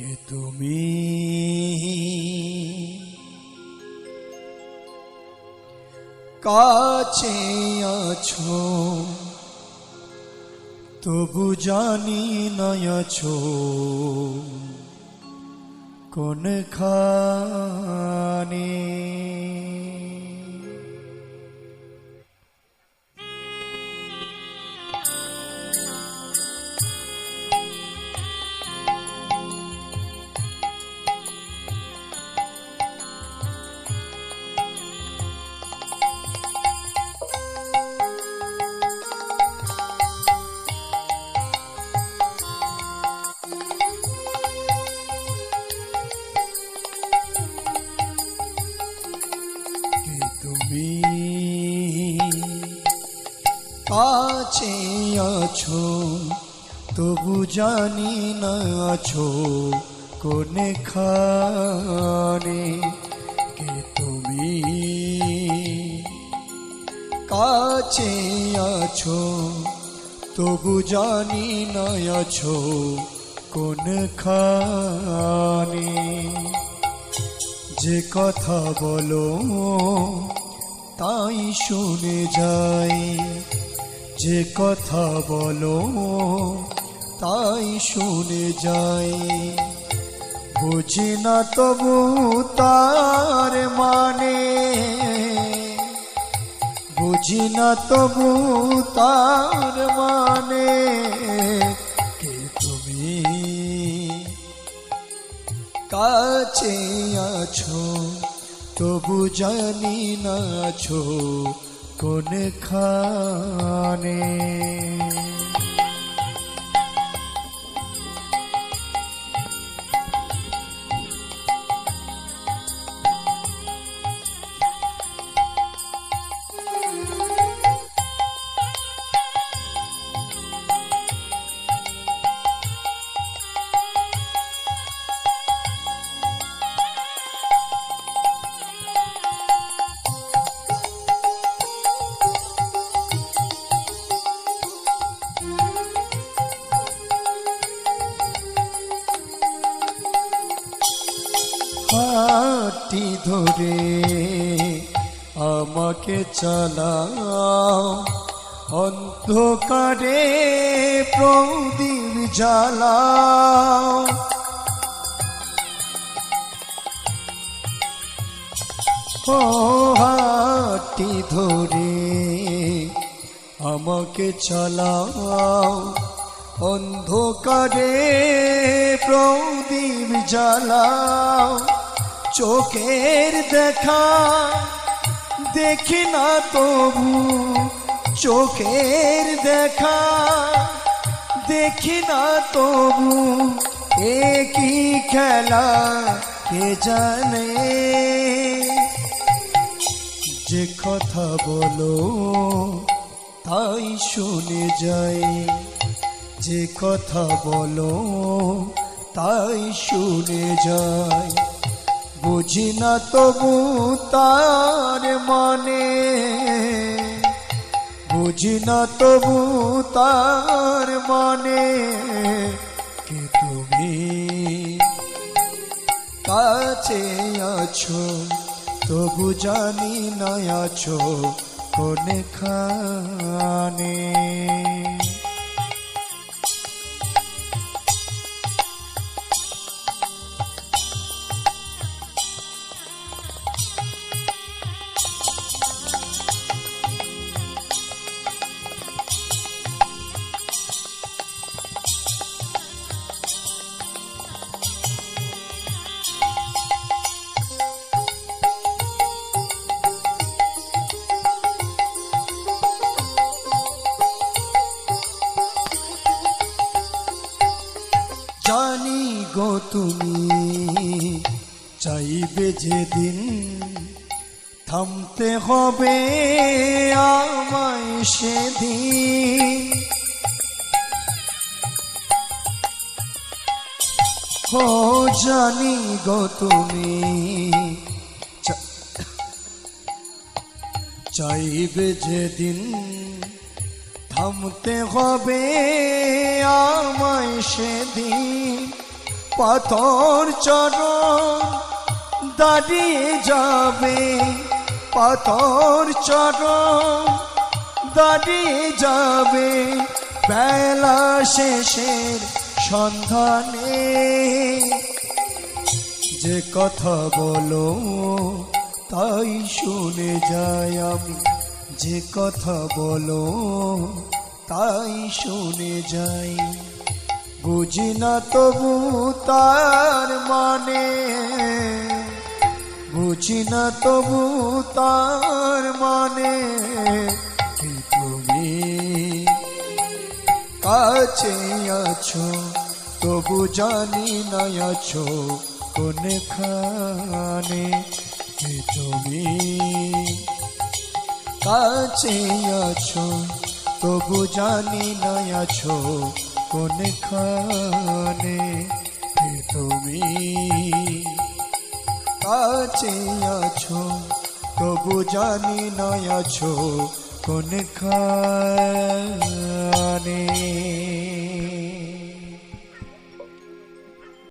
কে তুমি কাছে আছো তবু জানি না আছো কোন খানে কাছে আছো? তবু জানি না আছো কোন খানে, কে তুমি? কাছে আছো? তবু জানি না আছো কোন খানে। যে কথা বলো, তাই শুনে যাই। যে কথা বলো, তাই শুনে যাই। বুঝি না তবু তার মানে। বুঝি না তবু তার মানে। কে তুমি? কাছে আছো, তবু জানি না আছো। কোন খানে হাটি ধরে আমাকে চালাও। অন্ধকারে প্রদীপ জ্বালাও। ও হাটি ধরে আমাকে চালাও। অন্ধকারে প্রদীপ জ্বালাও। চোখের দেখা দেখি না তবু চোখের দেখা দেখি না তবু একই খেলা কে জানে? যে কথা বলো, তাই শুনে যাই। যে কথা বলো, তাই শুনে যাই। বুঝি না তবু তার মানে। বুঝি না তবু তার মানে কে তুমি। কাছে আছো, তবু জানি না আছো কোন খানে জানি গো তুমি। চাইবে যেদিন থামতে হবে আমায় সেদিন। ও জানি গো তুমি। চাইবে যেদিন থামতে হবে আমায় সেদিন পাথর চরণ দাঁড়িয়ে যাবে, পাথর চরণ দাঁড়িয়ে যাবে। বেলা শেষের সন্ধানে যে কথা বলো, তাই শুনে যাই আমি। যে কথা বলো, তাই শুনে যাই। বুঝি না তবু তার মানে। বুঝি না তবু তার মানে। তুমি কাছে আছো, তবু জানি না আছো কোনখানে। তুমি কাছে আছো, তবু জানি না আছো কোনখানে। খানে তুমি কাছে আছো, তবু জানি না আছো কোনখানে।